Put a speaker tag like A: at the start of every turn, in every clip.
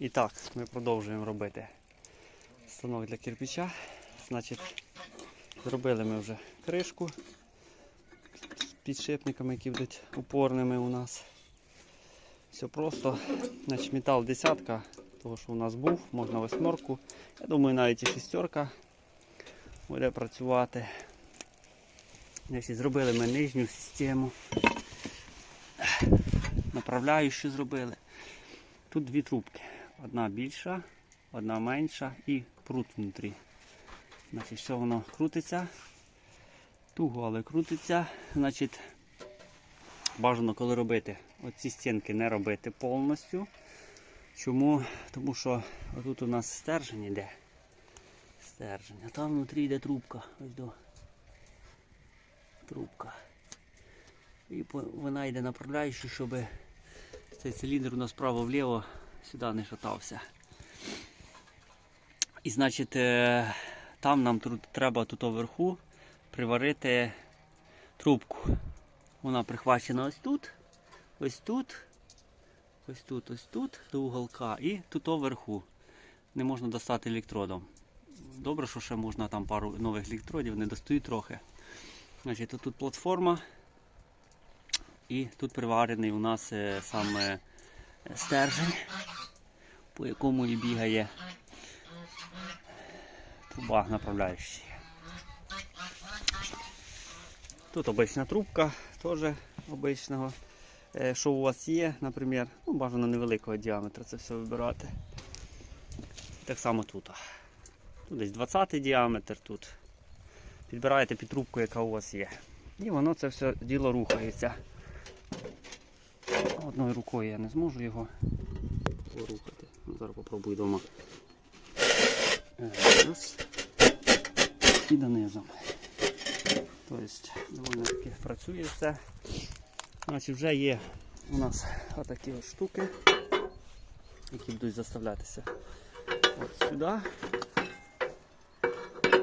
A: І так, ми продовжуємо робити станок для кирпича. Значить, зробили ми вже кришку з підшипниками, які будуть упорними у нас. Все просто. Значить, метал десятка, того що у нас був, можна восьмерку. Я думаю, навіть і шістерка буде працювати. Значить, зробили ми нижню систему. Направляючу зробили. Тут дві трубки. Одна більша, одна менша і прут внутрі. Значить, все воно крутиться. Туго, але крутиться. Значить, бажано коли робити. Оці стінки не робити повністю. Чому? Тому що тут у нас стержень іде. Стержень. А там внутрі йде трубка. Ось до. Трубка. І вона йде направляючи, щоб цей циліндр у нас вправо-вліво сюди не шатався. І значить, е, там нам треба тут вверху приварити трубку. Вона прихвачена ось тут, ось тут, ось тут, ось тут до уголка і тут вверху. Не можна достати електродом. Добре, що ще можна там пару нових електродів, не достаю трохи. Значить, тут, тут платформа. І тут приварений у нас е, саме стержень, по якому і бігає труба направляюча. Тут обична трубка, теж обичного. Е, Що у вас є, наприклад, ну, бажано невеликого діаметра це все вибирати. Так само тут. Тут десь 20 діаметр тут. Підбираєте під трубку, яка у вас є. І воно це все діло рухається. Одною рукою я не зможу його порухати. Ну, Зараз попробую вдома. Е, Раз. І донизу. Тобто, доволі таки працює все. Значить, вже є у нас отакі ось штуки, які будуть заставлятися от сюди.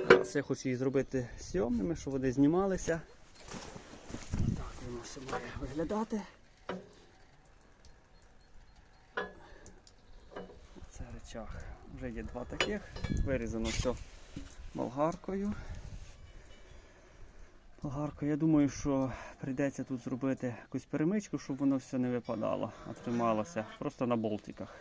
A: Зараз я хочу їх зробити сйомними, щоб вони знімалися. Так воно все має виглядати. Це речах. Вже є два таких. Вирізано все болгаркою. Болгаркою. Я думаю, що прийдеться тут зробити якусь перемичку, щоб воно все не випадало, а трималося. Просто на болтиках.